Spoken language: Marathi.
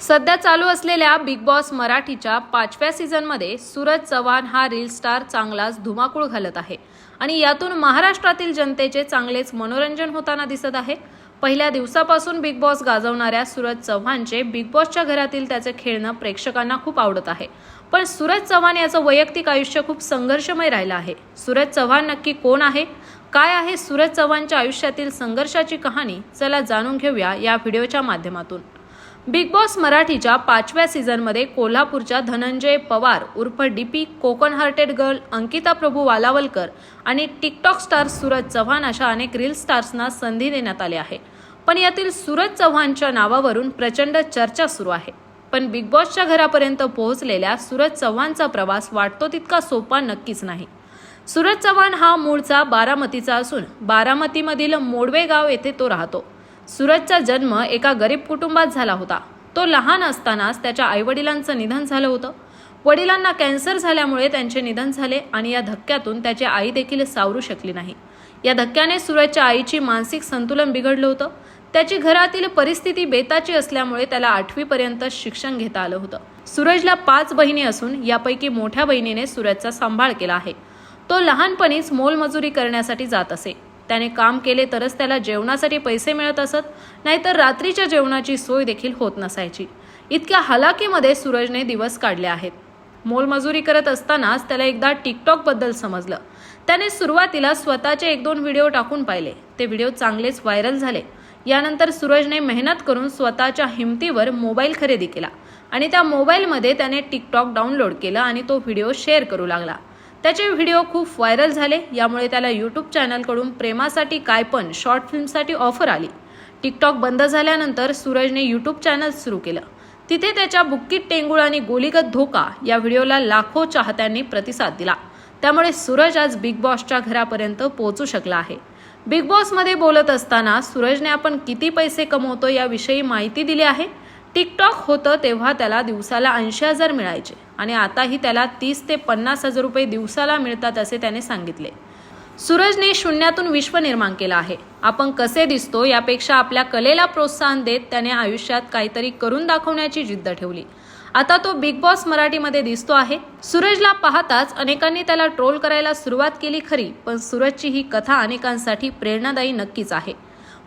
सध्या चालू असलेल्या बिग बॉस मराठीच्या पाचव्या सीझनमध्ये सूरज चव्हाण हा रील स्टार चांगलाच धुमाकूळ घालत आहे. आणि यातून महाराष्ट्रातील जनतेचे चांगलेच मनोरंजन होताना दिसत आहे. पहिल्या दिवसापासून बिग बॉस गाजवणाऱ्या सूरज चव्हाणचे बिग बॉसच्या घरातील त्याचे खेळणं प्रेक्षकांना खूप आवडत आहे. पण सूरज चव्हाण याचं वैयक्तिक आयुष्य खूप संघर्षमय राहिलं आहे. सूरज चव्हाण नक्की कोण आहे? काय आहे सूरज चव्हाणच्या आयुष्यातील संघर्षाची कहाणी? चला जाणून घेऊया या व्हिडिओच्या माध्यमातून. बिग बॉस मराठीच्या पाचव्या सीझनमध्ये कोल्हापूरच्या धनंजय पवार उर्फ DP Konkan hearted girl Ankita Prabhu Walavalkar आणि टिकटॉक स्टार सूरज चव्हाण अशा अनेक रील स्टार्सना संधी देण्यात आली आहे. पण यातील सूरज चव्हाणच्या नावावरून प्रचंड चर्चा सुरू आहे. पण बिग बॉसच्या घरापर्यंत पोहोचलेल्या सूरज चव्हाणचा प्रवास वाटतो तितका सोपा नक्कीच नाही. सूरज चव्हाण हा मूळचा बारामतीचा असून बारामतीमधील मोडवे गाव येथे तो राहतो. सूरजचा जन्म एका गरीब कुटुंबात झाला होता. तो लहान असतानाच त्याच्या आईवडिलांचं निधन झालं होतं. वडिलांना कॅन्सर झाल्यामुळे त्यांचे निधन झाले आणि या धक्क्यातून त्याची आई देखील सावरू शकली नाही. या धक्क्याने सूरजच्या आईची मानसिक संतुलन बिघडलं होतं. त्याची घरातील परिस्थिती बेताची असल्यामुळे त्याला आठवीपर्यंत शिक्षण घेता आलं होतं. सूरजला पाच बहिणी असून यापैकी मोठ्या बहिणीने सूरजचा सांभाळ केला आहे. तो लहानपणीच मोलमजुरी करण्यासाठी जात असे. त्याने काम केले तरच त्याला जेवणासाठी पैसे मिळत असत नाहीतर रात्रीच्या जेवणाची सोय देखील होत नसायची. इतक्या हलाखीमध्ये सूरजने दिवस काढले आहेत. मोलमजुरी करत असतानाच त्याला एकदा टिकटॉकबद्दल समजलं. त्याने सुरुवातीला स्वतःचे एक दोन व्हिडिओ टाकून पाहिले. ते व्हिडिओ चांगलेच व्हायरल झाले. यानंतर सूरजने मेहनत करून स्वतःच्या हिमतीवर मोबाईल खरेदी केला आणि त्या मोबाईलमध्ये त्याने टिकटॉक डाउनलोड केलं आणि तो व्हिडिओ शेअर करू लागला. त्याचे व्हिडिओ खूप व्हायरल झाले. यामुळे त्याला यूट्यूब चॅनलकडून प्रेमासाठी काय पण शॉर्ट फिल्मसाठी ऑफर आली. टिकटॉक बंद झाल्यानंतर सूरजने यूट्यूब चॅनल सुरू केलं. तिथे त्याच्या बुक्कीत टेंगुळ आणि गोलीगत धोका या व्हिडिओला लाखो चाहत्यांनी प्रतिसाद दिला. त्यामुळे सूरज आज बिग बॉसच्या घरापर्यंत पोहोचू शकला आहे. बिग बॉसमध्ये बोलत असताना सूरजने आपण किती पैसे कमवतो याविषयी माहिती दिली आहे? टिकटॉक होतं तेव्हा त्याला दिवसाला ऐंशी हजार मिळायचे. आणि आताही त्याला तीस ते पन्नास हजार रुपये दिवसाला मिळतात असे त्याने सांगितले. सूरजने शून्यातून विश्व निर्माण केलं आहे. आपण कसे दिसतो यापेक्षा आपल्या कलेला प्रोत्साहन देत त्याने आयुष्यात काहीतरी करून दाखवण्याची जिद्द ठेवली. आता तो बिग बॉस मराठीमध्ये दिसतो आहे. सूरजला पाहताच अनेकांनी त्याला ट्रोल करायला सुरुवात केली खरी पण सूरजची ही कथा अनेकांसाठी प्रेरणादायी नक्कीच आहे.